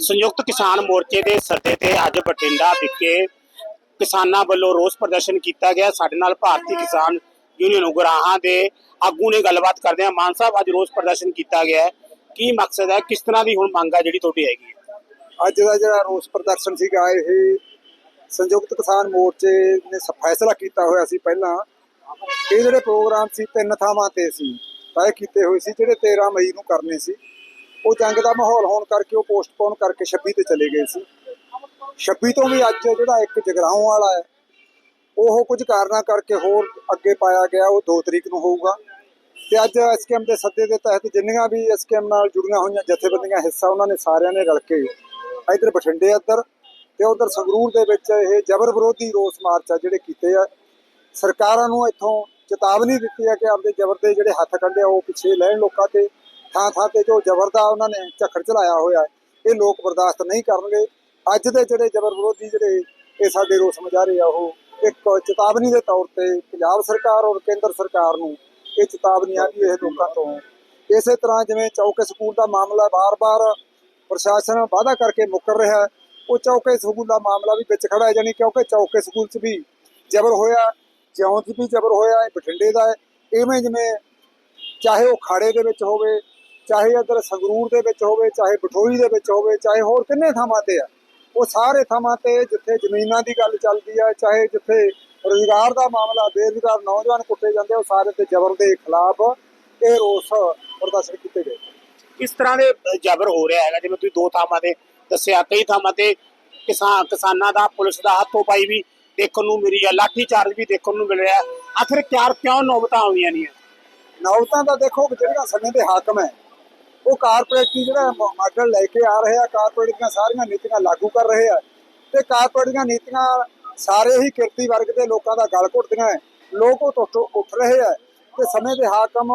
ਸੰਯੁਕਤ ਕਿਸਾਨ ਮੋਰਚੇ ਦੇ ਸੱਦੇ ਤੇ ਅੱਜ ਬਠਿੰਡਾ ਵਿਖੇ ਕਿਸਾਨਾਂ ਵੱਲੋਂ ਰੋਸ ਪ੍ਰਦਰਸ਼ਨ ਕੀਤਾ ਗਿਆ। ਸਾਡੇ ਨਾਲ ਭਾਰਤੀ ਕਿਸਾਨ ਯੂਨੀਅਨ ਉਗਰਾਹਾਂ ਦੇ ਆਗੂ ਨੇ ਗੱਲਬਾਤ ਕਰਦੇ ਆ ਮਾਨ ਸਾਹਿਬ, ਅੱਜ ਰੋਸ ਪ੍ਰਦਰਸ਼ਨ ਕੀਤਾ ਗਿਆ ਕੀ ਮਕਸਦ ਹੈ? ਕਿਸ ਤਰ੍ਹਾਂ ਦੀ ਹੁਣ ਮੰਗ ਹੈ ਜਿਹੜੀ ਤੁਹਾਡੀ ਹੈਗੀ ਅੱਜ ਦਾ ਜਿਹੜਾ ਰੋਸ ਪ੍ਰਦਰਸ਼ਨ ਸੀਗਾ, ਇਹ ਸੰਯੁਕਤ ਕਿਸਾਨ ਮੋਰਚੇ ਨੇ ਫੈਸਲਾ ਕੀਤਾ ਹੋਇਆ ਸੀ ਪਹਿਲਾਂ। ਇਹ ਜਿਹੜੇ ਪ੍ਰੋਗਰਾਮ ਸੀ, ਤਿੰਨ ਥਾਵਾਂ ਤੇ ਸੀ। ਤੈਅ ਕੀਤੇ ਹੋਏ ਸੀ, ਜਿਹੜੇ 13 ਮਈ ਨੂੰ ਕਰਨੇ ਸੀ। ਉਹ ਜੰਗ ਦਾ ਮਾਹੌਲ ਹੋਣ ਕਰਕੇ ਉਹ ਪੋਸਟਪੋਨ ਕਰਕੇ 26 ਤੇ ਚਲੇ ਗਏ ਸੀ। 26 ਤੋਂ ਵੀ ਅੱਜ ਜਿਹੜਾ ਇੱਕ ਜਗਰਾਉਂ ਵਾਲਾ ਹੈ, ਉਹ ਕੁਝ ਕਾਰਨਾਂ ਕਰਕੇ ਹੋਰ ਅੱਗੇ ਪਾਇਆ ਗਿਆ, ਉਹ 2 ਤਰੀਕ ਨੂੰ ਹੋਊਗਾ। ਤੇ ਅੱਜ ਐਸਕੇਐਮ ਦੇ ਸੱਦੇ ਦੇ ਤਹਿਤ ਜਿੰਨੀਆਂ ਵੀ ਐਸਕੇਐਮ ਨਾਲ ਜੁੜੀਆਂ ਹੋਈਆਂ ਜਥੇਬੰਦੀਆਂ ਹਿੱਸਾ ਉਹਨਾਂ ਨੇ ਸਾਰਿਆਂ ਨੇ ਰਲ ਕੇ ਇਧਰ ਬਠਿੰਡੇ ਇੱਧਰ ਤੇ ਉਧਰ ਸੰਗਰੂਰ ਦੇ ਵਿੱਚ ਇਹ ਜ਼ਬਰ ਵਿਰੋਧੀ ਰੋਸ ਮਾਰਚ ਆ ਜਿਹੜੇ ਕੀਤੇ ਆ। ਸਰਕਾਰਾਂ ਨੂੰ ਇੱਥੋਂ ਚੇਤਾਵਨੀ ਦਿੱਤੀ ਹੈ ਕਿ ਆਪਦੇ ਜ਼ਬਰ ਦੇ ਜਿਹੜੇ ਹੱਥ ਕੰਡੇ ਆ, ਉਹ ਪਿੱਛੇ ਲੈਣ ਲੋਕਾਂ ਤੇ ਥਾਂ ਥਾਂ ਤੇ ਜੋ ਜ਼ਬਰ ਦਾ ਉਹਨਾਂ ਨੇ ਝੱਖੜ ਚਲਾਇਆ ਹੋਇਆ ਇਹ ਲੋਕ ਬਰਦਾਸ਼ਤ ਨਹੀਂ ਕਰਨਗੇ। ਅੱਜ ਦੇ ਜਿਹੜੇ ਜ਼ਬਰ ਵਿਰੋਧੀ ਜਿਹੜੇ ਇਹ ਸਾਡੇ ਰੋਸ ਮੁਜ਼ਾਹਰੇ ਆ, ਉਹ ਇੱਕ ਚੇਤਾਵਨੀ ਦੇ ਤੌਰ ਤੇ ਪੰਜਾਬ ਸਰਕਾਰ ਔਰ ਕੇਂਦਰ ਸਰਕਾਰ ਨੂੰ ਇਹ ਚੇਤਾਵਨੀ ਆ ਵੀ ਇਹ ਲੋਕਾਂ ਤੋਂ ਇਸੇ ਤਰ੍ਹਾਂ ਜਿਵੇਂ ਚੌਕੇ ਸਕੂਲ ਦਾ ਮਾਮਲਾ ਬਾਰ-ਬਾਰ ਪ੍ਰਸ਼ਾਸਨ ਵਾਅਦਾ ਕਰਕੇ ਮੁੱਕਰ ਰਿਹਾ ਉਹ ਚੌਕੇ ਸਕੂਲ ਦਾ ਮਾਮਲਾ ਵੀ ਵਿੱਚ ਖੜਾ ਹੈ ਜਾਨੀ ਕਿਉਂਕਿ ਚੌਕੇ ਸਕੂਲ 'ਚ ਵੀ ਜ਼ਬਰ ਹੋਇਆ ਜਿਉਂ 'ਚ ਵੀ ਜ਼ਬਰ ਹੋਇਆ, ਇਹ ਬਠਿੰਡੇ ਦਾ ਹੈ। ਇਵੇਂ ਜਿਵੇਂ ਚਾਹੇ ਉਹ ਖਾੜੇ ਦੇ ਵਿੱਚ ਹੋਵੇ ਚਾਹੇ ਇੱਧਰ ਸੰਗਰੂਰ ਦੇ ਵਿੱਚ ਹੋਵੇ ਚਾਹੇ ਬਠੋਈ ਦੇ ਵਿੱਚ ਹੋਵੇ ਚਾਹੇ ਹੋਰ ਕਿੰਨੇ ਥਾਵਾਂ ਤੇ ਆ ਉਹ ਸਾਰੇ ਥਾਵਾਂ ਤੇ ਜਿੱਥੇ ਜ਼ਮੀਨਾਂ ਦੀ ਗੱਲ ਚੱਲਦੀ ਹੈ ਚਾਹੇ ਜਿੱਥੇ ਰੋਜ਼ਗਾਰ ਦਾ ਮਾਮਲਾ ਬੇਰੁਜ਼ਗਾਰ ਨੌਜਵਾਨ ਕੁੱਟੇ ਜਾਂਦੇ ਆ, ਉਹ ਸਾਰੇ ਤੇ ਜ਼ਬਰ ਦੇ ਖਿਲਾਫ ਇਹ ਰੋਸ ਪ੍ਰਦਰਸ਼ਨ ਕੀਤੇ ਗਏ। ਕਿਸ ਤਰ੍ਹਾਂ ਦੇ ਜ਼ਬਰ ਹੋ ਰਿਹਾ ਹੈਗਾ? ਜਿਵੇਂ ਤੁਸੀਂ ਦੋ ਥਾਵਾਂ ਤੇ ਦੱਸਿਆ ਕਈ ਥਾਵਾਂ ਤੇ ਕਿਸਾਨ ਕਿਸਾਨਾਂ ਦਾ ਪੁਲਿਸ ਦਾ ਹੱਥੋਂ ਪਾਈ ਵੀ ਦੇਖਣ ਨੂੰ ਮਿਲੀ ਹੈ ਲਾਠੀ ਚਾਰਜ ਵੀ ਦੇਖਣ ਨੂੰ ਮਿਲ ਰਿਹਾ। ਆਖਿਰ ਕਿਉਂ ਕਿਉਂ ਨੌਬਤਾਂ ਆਉਂਦੀਆਂ ਨਹੀਂ ਨੌਬਤਾਂ ਦਾ ਦੇਖੋ ਕਿ ਜਿਹੜੀਆਂ ਸਮੇਂ ਦੇ ਹਾਕਮ ਹੈ ਉਹ ਕਾਰਪੋਰੇਟ ਜਿਹੜਾ ਮਾਡਲ ਲੈ ਕੇ ਆ ਰਹੇ ਆ, ਕਾਰਪੋਰੇਟ ਦੀਆਂ ਸਾਰੀਆਂ ਨੀਤੀਆਂ ਲਾਗੂ ਕਰ ਰਹੇ ਆ। ਤੇ ਕਾਰਪੋਰੇਟ ਦੀਆਂ ਨੀਤੀਆਂ ਸਾਰੇ ਹੀ ਕਿਰਤੀ ਵਰਗ ਦੇ ਲੋਕਾਂ ਦਾ ਗਲ ਘੁੱਟਦੀਆਂ ਲੋਕ ਉਹ ਉੱਠ- ਰਹੇ ਆ ਤੇ ਸਮੇਂ ਦੇ ਹਾਕਮ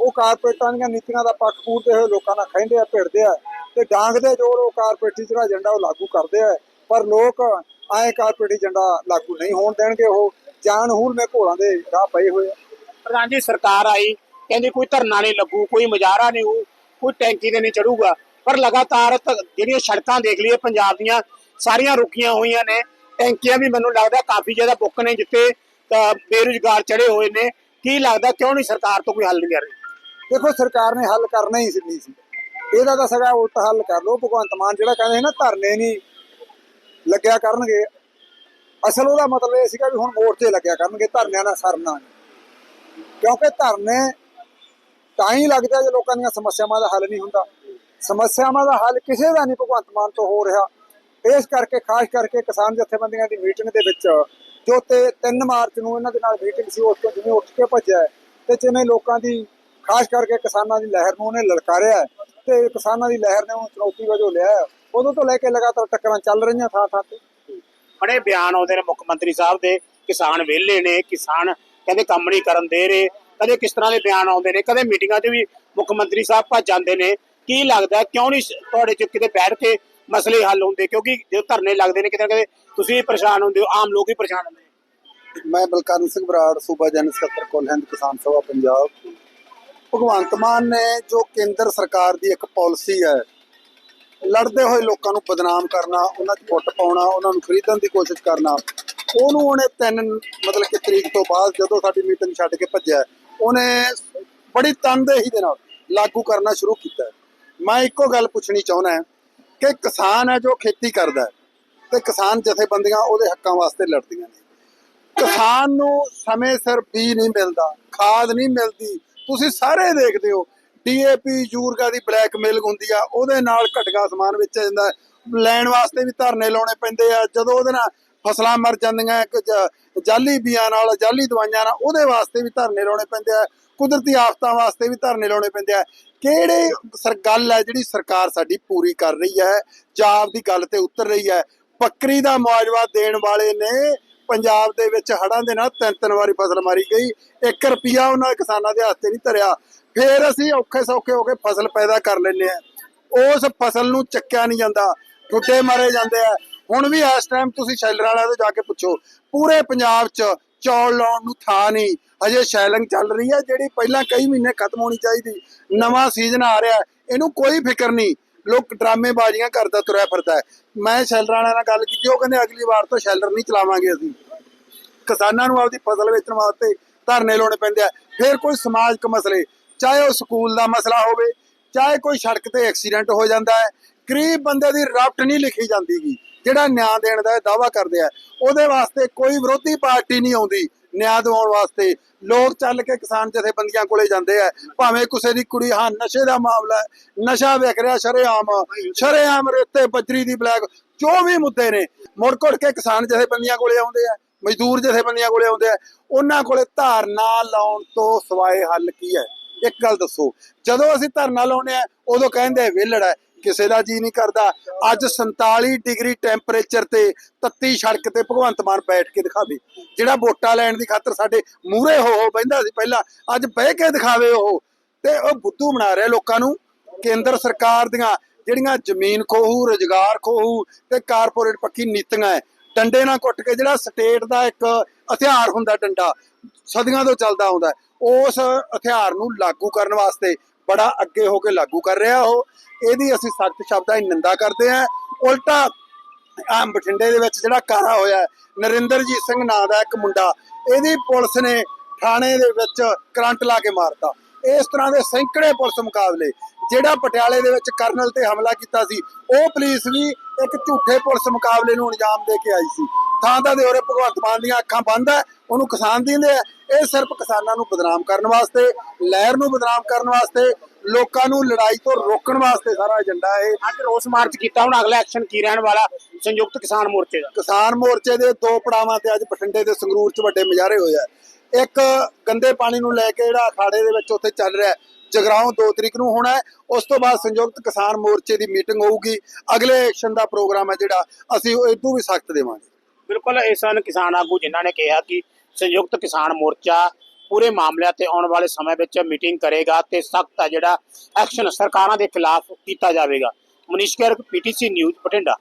ਉਹ ਕਾਰਪੋਰੇਟਾਂ ਦੀਆਂ ਨੀਤੀਆਂ ਦਾ ਪੱਖ ਪੂਰਦੇ ਹੋਏ ਲੋਕਾਂ ਨਾਲ ਖਹਿੰਦੇ ਆ, ਭਿੜਦੇ ਆ ਤੇ ਡਾਂਗ ਦੇ ਜੋਰ ਉਹ ਕਾਰਪੋਰੇਟੀ ਜਿਹੜਾ ਏਜੰਡਾ ਉਹ ਲਾਗੂ ਕਰਦੇ ਆ। ਪਰ ਲੋਕ ਆਏ ਕਾਰਪੋਰੇਟ ਏਜੰਡਾ ਲਾਗੂ ਨਹੀਂ ਹੋਣ ਦੇਣਗੇ, ਉਹ ਜਾਨ ਹੂਰ ਮੇ ਘੋਲਾਂ ਦੇ ਰਾਹ ਪਏ ਹੋਏ ਆ। ਪ੍ਰਧਾਨ ਜੀ, ਸਰਕਾਰ ਆਈ, ਕਹਿੰਦੀ ਕੋਈ ਧਰਨਾ ਨਹੀਂ ਲੱਗੂ, ਕੋਈ ਮੁਜ਼ਾਹਰਾ ਨਹੀਂ ਹੋਊ। ਕੋਈ ਟੈਂਕੀ ਤੇ ਨਹੀਂ ਚੜੂਗਾ। ਪਰ ਲਗਾਤਾਰ ਜਿਹੜੀਆਂ ਸੜਕਾਂ ਦੇਖ ਲਈਏ ਪੰਜਾਬ ਦੀਆਂ, ਸਾਰੀਆਂ ਰੁਕੀਆਂ ਹੋਈਆਂ ਨੇ। ਟੈਂਕੀਆਂ ਵੀ ਮੈਨੂੰ ਲੱਗਦਾ ਕਾਫੀ ਜ਼ਿਆਦਾ ਬੁੱਕ ਨੇ ਜਿੱਥੇ ਬੇਰੁਜ਼ਗਾਰ ਚੜੇ ਹੋਏ ਨੇ। ਕੀ ਲੱਗਦਾ ਕਿਉਂ ਨਹੀਂ ਸਰਕਾਰ ਤੋਂ ਕੋਈ ਹੱਲ ਨਹੀਂ ਕਰ ਰਹੀ? ਦੇਖੋ, ਸਰਕਾਰ ਨੇ ਹੱਲ ਕਰਨਾ ਹੀ ਨਹੀਂ ਸੀ। ਇਹਦਾ ਤਾਂ ਸਗਾ ਉਲਟ ਹੱਲ ਕਰ ਲਓ। ਭਗਵੰਤ ਮਾਨ ਜਿਹੜਾ ਕਹਿੰਦੇ ਸੀ ਨਾ, ਧਰਨੇ ਨਹੀਂ ਲੱਗਿਆ ਕਰਨਗੇ। ਅਸਲ ਉਹਦਾ ਮਤਲਬ ਇਹ ਸੀਗਾ ਵੀ ਹੁਣ ਮੋਰਚੇ ਲੱਗਿਆ ਕਰਨਗੇ, ਧਰਨਿਆਂ ਨਾਲ ਸਰਨਾ ਕਿਉਂਕਿ ਧਰਨੇ ਤਾਂ ਹੀ ਲੱਗਦਾ ਜੇ ਲੋਕਾਂ ਦੀਆਂ ਸਮੱਸਿਆਵਾਂ ਦਾ ਹੱਲ ਨਹੀਂ ਹੁੰਦਾ। ਸਮੱਸਿਆਵਾਂ ਦਾ ਹੱਲ ਕਿਸੇ ਦਾ ਨਹੀਂ, ਭਗਵੰਤ ਮਾਨ ਤੋਂ ਹੋ ਰਿਹਾ। ਇਸ ਕਰਕੇ, ਖਾਸ ਕਰਕੇ ਕਿਸਾਨ ਜਥੇਬੰਦੀਆਂ ਦੀ ਮੀਟਿੰਗ ਦੇ ਵਿੱਚ, ਜੋ ਤੇ 3 ਮਾਰਚ ਨੂੰ ਇਹਨਾਂ ਦੇ ਨਾਲ ਮੀਟਿੰਗ ਸੀ, ਉਸ ਤੋਂ ਜਿਵੇਂ ਉੱਠ ਕੇ ਭੱਜਿਆ ਤੇ ਜਿਵੇਂ ਲੋਕਾਂ ਦੀ, ਖਾਸ ਕਰਕੇ ਕਿਸਾਨਾਂ ਦੀ ਲਹਿਰ ਨੂੰ ਉਹਨੇ ਲਲਕਾਰਿਆ ਤੇ ਕਿਸਾਨਾਂ ਦੀ ਲਹਿਰ ਨੇ ਉਹਨੂੰ ਚੁਣੌਤੀ ਵਜੋਂ ਲਿਆ ਉਦੋਂ ਤੋਂ ਲੈ ਕੇ ਲਗਾਤਾਰ ਟੱਕਰਾਂ ਚੱਲ ਰਹੀਆਂ ਥਾਂ ਥਾਂ ਤੇ। ਬੜੇ ਬਿਆਨ ਆਉਂਦੇ ਨੇ ਮੁੱਖ ਮੰਤਰੀ ਸਾਹਿਬ ਦੇ, ਕਿਸਾਨ ਵਿਹਲੇ ਨੇ, ਕਿਸਾਨ ਕਹਿੰਦੇ ਕੰਮ ਨਹੀਂ ਕਰਨ ਦੇ ਰਹੇ ਕਦੇ ਕਿਸ ਤਰ੍ਹਾਂ ਦੇ ਬਿਆਨ ਆਉਂਦੇ ਨੇ, ਕਦੇ ਮੀਟਿੰਗਾਂ 'ਚ ਵੀ ਮੁੱਖ ਮੰਤਰੀ ਸਾਹਿਬ ਭੱਜ ਜਾਂਦੇ ਨੇ। ਕੀ ਲੱਗਦਾ, ਕਿਉਂ ਨਹੀਂ ਤੁਹਾਡੇ 'ਚ ਕਿਤੇ ਬੈਠ ਕੇ ਮਸਲੇ ਹੱਲ ਹੁੰਦੇ? ਕਿਉਂਕਿ ਜੋ ਧਰਨੇ ਲੱਗਦੇ ਨੇ, ਕਿਤੇ ਨਾ ਕਿਤੇ ਤੁਸੀਂ ਪਰੇਸ਼ਾਨ ਹੁੰਦੇ ਹੋ, ਆਮ ਲੋਕ ਵੀ ਪਰੇਸ਼ਾਨ ਹੁੰਦੇ ਮੈਂ ਬਲਕਰਨ ਸਿੰਘ ਬਰਾੜ, ਸੂਬਾ ਜਨ ਸਕੱਤਰ ਕੁੱਲ ਕਿਸਾਨ ਸਭਾ, ਪੰਜਾਬ। ਭਗਵੰਤ ਮਾਨ ਨੇ ਜੋ ਕੇਂਦਰ ਸਰਕਾਰ ਦੀ ਇੱਕ ਪਾਲਿਸੀ ਹੈ, ਲੜਦੇ ਹੋਏ ਲੋਕਾਂ ਨੂੰ ਬਦਨਾਮ ਕਰਨਾ, ਉਹਨਾਂ 'ਚ ਫੁੱਟ ਪਾਉਣਾ, ਉਹਨਾਂ ਨੂੰ ਖਰੀਦਣ ਦੀ ਕੋਸ਼ਿਸ਼ ਕਰਨਾ, ਉਹਨੂੰ ਉਹਨੇ ਤਿੰਨ, ਮਤਲਬ ਕਿ ਤਰੀਕ ਤੋਂ ਬਾਅਦ ਜਦੋਂ ਸਾਡੀ ਮੀਟਿੰਗ ਛੱਡ ਕੇ ਭੱਜਿਆ ਉਹਨੇ ਬੜੀ ਤਨਦੇਹੀ ਦੇ ਨਾਲ ਲਾਗੂ ਕਰਨਾ ਸ਼ੁਰੂ ਕੀਤਾ ਮੈਂ ਇੱਕੋ ਗੱਲ ਪੁੱਛਣੀ ਚਾਹੁੰਦਾ ਹਾਂ ਕਿ ਕਿਸਾਨ ਹੈ ਜੋ ਖੇਤੀ ਕਰਦਾ ਤੇ ਕਿਸਾਨ ਜਥੇਬੰਦੀਆਂ ਉਹਦੇ ਹੱਕਾਂ ਵਾਸਤੇ ਲੜਦੀਆਂ ਨੇ। ਕਿਸਾਨ ਨੂੰ ਸਮੇਂ ਸਿਰ ਬੀ ਨਹੀਂ ਮਿਲਦਾ, ਖਾਦ ਨਹੀਂ ਮਿਲਦੀ। ਤੁਸੀਂ ਸਾਰੇ ਦੇਖਦੇ ਹੋ, ਡੀਏਪੀ ਯੂਰਗਾ ਦੀ ਬਲੈਕ ਮੇਲ ਹੁੰਦੀ ਆ, ਉਹਦੇ ਨਾਲ ਘਟਗਾ ਸਮਾਨ ਵੇਚਿਆ ਜਾਂਦਾ ਲੈਣ ਵਾਸਤੇ ਵੀ ਧਰਨੇ ਲਾਉਣੇ ਪੈਂਦੇ ਆ, ਜਦੋਂ ਉਹਦੇ ਨਾਲ ਫਸਲਾਂ ਮਰ ਜਾਂਦੀਆਂ, ਇੱਕ ਜਾਲੀ ਬੀਆਂ ਨਾਲ, ਜਾਲੀ ਦਵਾਈਆਂ ਨਾਲ, ਉਹਦੇ ਵਾਸਤੇ ਵੀ ਧਰਨੇ ਲਾਉਣੇ ਪੈਂਦੇ ਆ। ਕੁਦਰਤੀ ਆਫਤਾਂ ਵਾਸਤੇ ਵੀ ਧਰਨੇ ਲਾਉਣੇ ਪੈਂਦੇ ਆ। ਕਿਹੜੇ ਸਰ, ਗੱਲ ਹੈ ਜਿਹੜੀ ਸਰਕਾਰ ਸਾਡੀ ਪੂਰੀ ਕਰ ਰਹੀ ਹੈ, ਜਾਬ ਦੀ ਗੱਲ ਤੇ ਉਤਰ ਰਹੀ ਹੈ। ਬੱਕਰੀ ਦਾ ਮੁਆਵਜ਼ਾ ਦੇਣ ਵਾਲੇ ਨੇ ਪੰਜਾਬ ਦੇ ਵਿੱਚ ਹੜ੍ਹਾਂ ਦੇ ਨਾਲ ਤਿੰਨ ਤਿੰਨ ਵਾਰੀ ਫਸਲ ਮਾਰੀ ਗਈ। 1 ਰੁਪਿਆ ਉਹਨਾਂ ਕਿਸਾਨਾਂ ਦੇ ਹੱਥ ਨਹੀਂ ਧਰਿਆ। ਫਿਰ ਅਸੀਂ ਔਖੇ ਸੌਖੇ ਹੋ ਕੇ ਫਸਲ ਪੈਦਾ ਕਰ ਲੈਂਦੇ ਆ। ਉਸ ਫਸਲ ਨੂੰ ਚੱਕਿਆ ਨਹੀਂ ਜਾਂਦਾ। ਠੁੱਡੇ ਮਾਰੇ ਜਾਂਦੇ ਆ। ਹੁਣ ਵੀ ਇਸ ਟਾਈਮ ਤੁਸੀਂ ਸ਼ੈਲਰ ਵਾਲਿਆਂ ਤੋਂ ਜਾ ਕੇ ਪੁੱਛੋ, ਪੂਰੇ ਪੰਜਾਬ 'ਚ ਚੌਲ ਲਾਉਣ ਨੂੰ ਥਾਂ ਨਹੀਂ। ਹਜੇ ਸ਼ੈਲਿੰਗ ਚੱਲ ਰਹੀ ਹੈ, ਜਿਹੜੀ ਪਹਿਲਾਂ ਕਈ ਮਹੀਨੇ ਖਤਮ ਹੋਣੀ ਚਾਹੀਦੀ। ਨਵਾਂ ਸੀਜ਼ਨ ਆ ਰਿਹਾ, ਇਹਨੂੰ ਕੋਈ ਫਿਕਰ ਨਹੀਂ। ਲੋਕ ਡਰਾਮੇਬਾਜ਼ੀਆਂ ਕਰਦਾ, ਤੁਰਿਆ ਫਿਰਦਾ ਮੈਂ ਸ਼ੈਲਰ ਵਾਲਿਆਂ ਨਾਲ ਗੱਲ ਕੀਤੀ, ਉਹ ਕਹਿੰਦੇ ਅਗਲੀ ਵਾਰ ਤੋਂ ਸ਼ੈਲਰ ਨਹੀਂ ਚਲਾਵਾਂਗੇ ਅਸੀਂ। ਕਿਸਾਨਾਂ ਨੂੰ ਆਪਦੀ ਫਸਲ ਵੇਚਣ ਵਾਸਤੇ ਧਰਨੇ ਲਾਉਣੇ ਪੈਂਦੇ ਆ। ਫਿਰ ਕੋਈ ਸਮਾਜਿਕ ਮਸਲੇ, ਚਾਹੇ ਉਹ ਸਕੂਲ ਦਾ ਮਸਲਾ ਹੋਵੇ, ਚਾਹੇ ਕੋਈ ਸੜਕ ਤੇ ਐਕਸੀਡੈਂਟ ਹੋ ਜਾਂਦਾ ਹੈ, ਗਰੀਬ ਬੰਦੇ ਦੀ ਰਾਫਟ ਨਹੀਂ ਲਿਖੀ ਜਾਂਦੀਗੀ। ਜਿਹੜਾ ਨਿਆਂ ਦੇਣ ਦਾ ਦਾਵਾ ਕਰਦੇ ਆ, ਉਹਦੇ ਵਾਸਤੇ ਕੋਈ ਵਿਰੋਧੀ ਪਾਰਟੀ ਨਹੀਂ ਆਉਂਦੀ ਨਿਆਂ ਦਿਵਾਉਣ ਵਾਸਤੇ। ਲੋਕ ਚੱਲ ਕੇ ਕਿਸਾਨ ਜਥੇਬੰਦੀਆਂ ਕੋਲੇ ਜਾਂਦੇ ਆ, ਭਾਵੇਂ ਕਿਸੇ ਦੀ ਕੁੜੀ, ਹਾਂ, ਨਸ਼ੇ ਦਾ ਮਾਮਲਾ ਨਸ਼ਾ ਵਿਕ ਰਿਹਾ ਸ਼ਰੇਆਮ ਸ਼ਰੇਆਮ ਰੇਤੇ ਬਜਰੀ ਦੀ ਬਲੈਕ, ਜੋ ਵੀ ਮੁੱਦੇ ਨੇ, ਮੁੜ ਕੁੜ ਕੇ ਕਿਸਾਨ ਜਥੇਬੰਦੀਆਂ ਕੋਲੇ ਆਉਂਦੇ ਆ, ਮਜ਼ਦੂਰ ਜਥੇਬੰਦੀਆਂ ਕੋਲੇ ਆਉਂਦੇ ਆ, ਉਹਨਾਂ ਕੋਲੇ ਧਾਰਨਾ ਲਾਉਣ ਤੋਂ ਸਵਾਏ ਹੱਲ ਕੀ ਹੈ? ਇੱਕ ਗੱਲ ਦੱਸੋ, ਜਦੋਂ ਅਸੀਂ ਧਰਨਾ ਲਾਉਨੇ ਆ, ਉਦੋਂ ਕਹਿੰਦੇ ਵਿਹਲੜ ਹੈ ਕਿਸੇ ਦਾ ਜੀ ਨਹੀਂ ਕਰਦਾ। ਅੱਜ 47 ਡਿਗਰੀ ਟੈਂਪਰੇਚਰ ਤੇ ਤੱਤੀ ਸੜਕ ਤੇ ਭਗਵੰਤ ਮਾਨ ਬੈਠ ਕੇ ਦਿਖਾਵੇ। ਜਿਹੜਾ ਵੋਟਾਂ ਲੈਣ ਦੀ ਖਾਤਰ ਸਾਡੇ ਮੂਹਰੇ ਹੋ ਹੋ ਬੈਂਦਾ ਸੀ ਪਹਿਲਾਂ, ਅੱਜ ਬਹਿ ਕੇ ਦਿਖਾਵੇ ਉਹ। ਤੇ ਉਹ ਬੁੱਧੂ ਬਣਾ ਰਿਹਾ ਲੋਕਾਂ ਨੂੰ। ਕੇਂਦਰ ਸਰਕਾਰ ਦੀਆਂ ਜਿਹੜੀਆਂ ਜ਼ਮੀਨ ਖੋਹੂ, ਰੁਜ਼ਗਾਰ ਖੋਹੂ ਤੇ ਕਾਰਪੋਰੇਟ ਪੱਕੀ ਨੀਤੀਆਂ ਹੈ ਡੰਡੇ ਨਾਲ ਕੁੱਟ ਕੇ ਜਿਹੜਾ ਸਟੇਟ ਦਾ ਇੱਕ ਹਥਿਆਰ ਹੁੰਦਾ ਡੰਡਾ, ਸਦੀਆਂ ਤੋਂ ਚੱਲਦਾ ਆਉਂਦਾ ਉਸ ਹਥਿਆਰ ਨੂੰ ਲਾਗੂ ਕਰਨ ਵਾਸਤੇ ਬੜਾ ਅੱਗੇ ਹੋ ਕੇ ਲਾਗੂ ਕਰ ਰਿਹਾ ਉਹ। ਇਹਦੀ ਅਸੀਂ ਸਖਤ ਸ਼ਬਦਾਂ ਦੀ ਨਿੰਦਾ ਕਰਦੇ ਹਾਂ। ਉਲਟਾ ਆ ਬਠਿੰਡੇ ਦੇ ਵਿੱਚ ਜਿਹੜਾ ਕਾਰਾ ਹੋਇਆ, ਨਰਿੰਦਰਜੀਤ ਸਿੰਘ ਨਾਂ ਦਾ ਇੱਕ ਮੁੰਡਾ, ਇਹਦੀ ਪੁਲਿਸ ਨੇ ਥਾਣੇ ਦੇ ਵਿੱਚ ਕਰੰਟ ਲਾ ਕੇ ਮਾਰਤਾ। ਇਸ ਤਰ੍ਹਾਂ ਦੇ ਸੈਂਕੜੇ ਪੁਲਿਸ ਮੁਕਾਬਲੇ, ਜਿਹੜਾ ਪਟਿਆਲੇ ਦੇ ਵਿੱਚ ਕਰਨਲ ਤੇ ਹਮਲਾ ਕੀਤਾ ਸੀ, ਉਹ ਪੁਲਿਸ ਵੀ ਇੱਕ ਝੂਠੇ ਪੁਲਿਸ ਮੁਕਾਬਲੇ ਨੂੰ ਅੰਜਾਮ ਦੇ ਕੇ ਆਈ ਸੀ। ਥਾਂ ਤਾਂ ਦੇ ਉਰੇ ਭਗਵੰਤ ਮਾਨ ਦੀਆਂ ਅੱਖਾਂ ਬੰਦ ਹੈ ਉਹਨੂੰ ਕਿਸਾਨ ਦਿੰਦੇ ਆ। ਇਹ ਸਿਰਫ ਕਿਸਾਨਾਂ ਨੂੰ ਬਦਨਾਮ ਕਰਨ ਵਾਸਤੇ ਲਹਿਰ ਨੂੰ ਬਦਨਾਮ ਕਰਨ ਵਾਸਤੇ ਲੋਕਾਂ ਨੂੰ ਲੜਾਈ ਤੋਂ ਰੋਕਣ ਵਾਸਤੇ ਸਾਰਾ ਏਜੰਡਾ ਇਹ। ਅੱਜ ਰੋਸ ਮਾਰਚ ਕੀਤਾ ਹੁਣ ਅਗਲਾ ਐਕਸ਼ਨ ਕੀ ਰਹਿਣ ਵਾਲਾ? ਸੰਯੁਕਤ ਕਿਸਾਨ ਮੋਰਚੇ ਦਾ। ਕਿਸਾਨ ਮੋਰਚੇ ਦੇ ਦੋ ਪੜਾਵਾਂ ਤੇ ਅੱਜ ਬਠਿੰਡੇ ਤੇ ਸੰਗਰੂਰ 'ਚ ਵੱਡੇ ਮੁਜ਼ਾਹਰੇ ਹੋਏ ਆ। ਇੱਕ ਗੰਦੇ ਪਾਣੀ ਨੂੰ ਲੈ ਕੇ ਜਿਹੜਾ ਅਖਾੜੇ ਦੇ ਵਿੱਚ ਉੱਥੇ ਚੱਲ ਰਿਹਾ ਹੈ, ਜਗਰਾਉਂ 2 ਤਰੀਕ ਨੂੰ ਹੋਣਾ ਹੈ। ਉਸ ਤੋਂ ਬਾਅਦ ਸੰਯੁਕਤ ਕਿਸਾਨ ਮੋਰਚੇ ਦੀ ਮੀਟਿੰਗ ਹੋਊਗੀ। ਅਗਲੇ ਐਕਸ਼ਨ ਦਾ ਪ੍ਰੋਗਰਾਮ ਹੈ ਜਿਹੜਾ ਅਸੀਂ ਉਹ ਇਦੋਂ ਵੀ ਸਖਤ ਦੇਵਾਂਗੇ। ਬਿਲਕੁਲ ਇਹ ਸਨ ਕਿਸਾਨ ਆਗੂ ਜਿਨ੍ਹਾਂ ਨੇ ਕਿਹਾ ਕਿ ਸੰਯੁਕਤ ਕਿਸਾਨ ਮੋਰਚਾ ਪੂਰੇ ਮਾਮਲਿਆਂ ਤੇ ਆਉਣ ਵਾਲੇ ਸਮੇਂ ਵਿੱਚ ਮੀਟਿੰਗ ਕਰੇਗਾ ਤੇ ਸਖਤ ਜਿਹੜਾ ਐਕਸ਼ਨ ਸਰਕਾਰਾਂ ਦੇ ਖਿਲਾਫ ਕੀਤਾ ਜਾਵੇਗਾ। Manish Garg PTC news Bathinda.